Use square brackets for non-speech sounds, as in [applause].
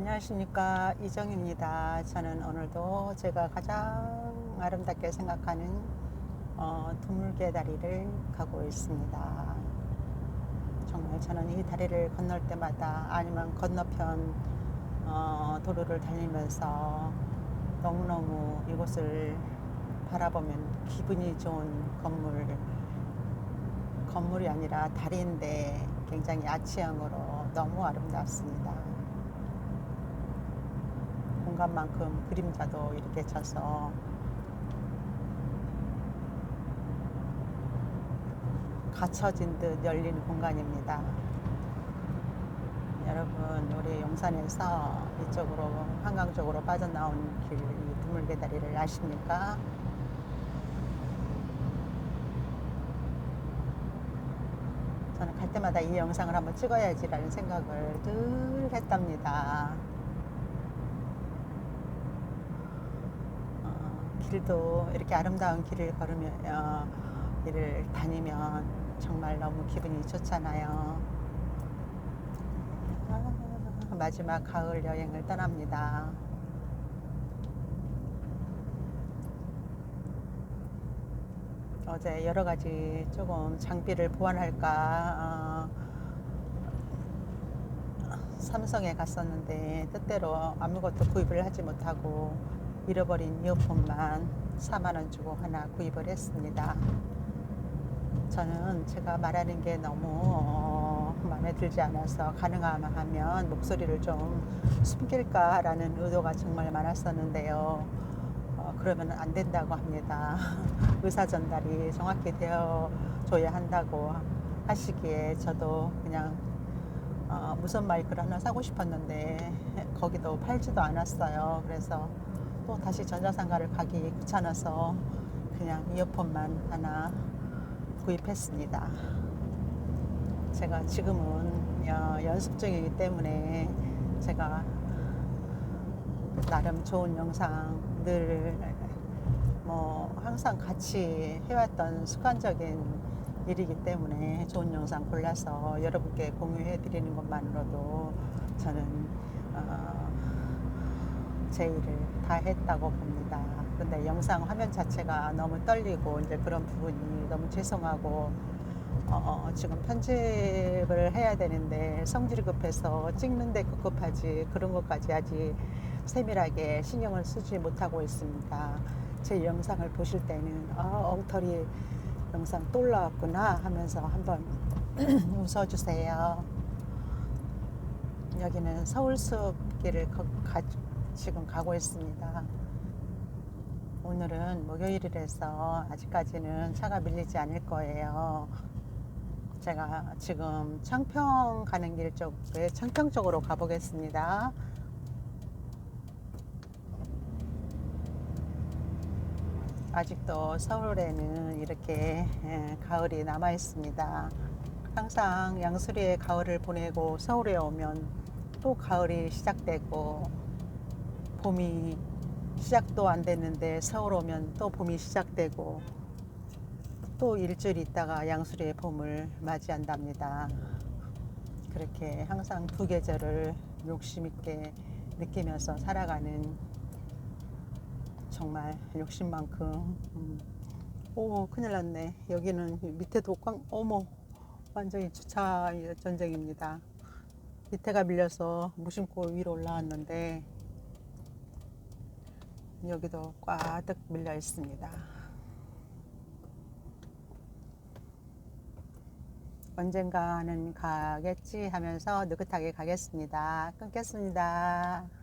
안녕하십니까 이정입니다. 저는 오늘도 제가 가장 아름답게 생각하는 어, 두물개 다리를 가고 있습니다. 정말 저는 이 다리를 건널 때마다 아니면 건너편 어, 도로를 달리면서 너무너무 이곳을 바라보면 기분이 좋은 건물 건물이 아니라 다리인데 굉장히 아치형으로 너무 아름답습니다. 공간만큼 그림자도 이렇게 쳐서 갇혀진 듯 열린 공간입니다. 여러분, 우리 용산에서 이쪽으로 한강 쪽으로 빠져나온 길, 이 드물개 다리를 아십니까? 저는 갈 때마다 이 영상을 한번 찍어야지라는 생각을 늘 했답니다. 어, 길도 이렇게 아름다운 길을 걸으면 어, 길을 다니면 정말 너무 기분이 좋잖아요. 아, 마지막 가을 여행을 떠납니다. 어제 여러 가지 조금 장비를 보완할까 어, 삼성에 갔었는데 뜻대로 아무것도 구입을 하지 못하고 잃어버린 이어폰만 4만 원 주고 하나 구입을 했습니다. 저는 제가 말하는 게 너무 어, 마음에 들지 않아서 가능하면 목소리를 좀 숨길까라는 의도가 정말 많았었는데요. 어, 그러면 안 된다고 합니다. [laughs] 의사 전달이 정확히 되어줘야 한다고 하시기에 저도 그냥 어, 무선 마이크를 하나 사고 싶었는데 거기도 팔지도 않았어요. 그래서 또 다시 전자상가를 가기 귀찮아서 그냥 이어폰만 하나 구입했습니다. 제가 지금은 어, 연습 중이기 때문에 제가 나름 좋은 영상 늘 뭐 항상 같이 해왔던 습관적인 일이기 때문에 좋은 영상 골라서 여러분께 공유해 드리는 것만으로도 저는 어, 제 일을 다 했다고 봅니다. 근데 영상 화면 자체가 너무 떨리고 이제 그런 부분이 너무 죄송하고 어, 지금 편집을 해야 되는데 성질이 급해서 찍는데 급급하지 그런 것까지 아직 세밀하게 신경을 쓰지 못하고 있습니다. 제 영상을 보실 때는 아, 엉터리 영상 또 올라왔구나 하면서 한번 [clears throat] 웃어주세요. 여기는 서울숲길을 거- 가- 지금 가고 있습니다. 오늘은 목요일이라서 아직까지는 차가 밀리지 않을 거예요. 제가 지금 창평 가는 길 쪽에 창평 쪽으로 가보겠습니다. 아직도 서울에는 이렇게 예, 가을이 남아 있습니다. 항상 양수리에 가을을 보내고 서울에 오면 또 가을이 시작되고 봄이 시작도 안 됐는데 서울 오면 또 봄이 시작되고 또 일주일 있다가 양수리의 봄을 맞이한답니다. 그렇게 항상 두 계절을 욕심 있게 느끼면서 살아가는 정말 욕심만큼 음. 오 큰일 났네 여기는 밑에도 꽝 어머 완전히 주차 전쟁입니다 밑에가 밀려서 무심코 위로 올라왔는데 여기도 꽉득 밀려 있습니다. 언젠가는 가겠지 하면서 느긋하게 가겠습니다. 끊겠습니다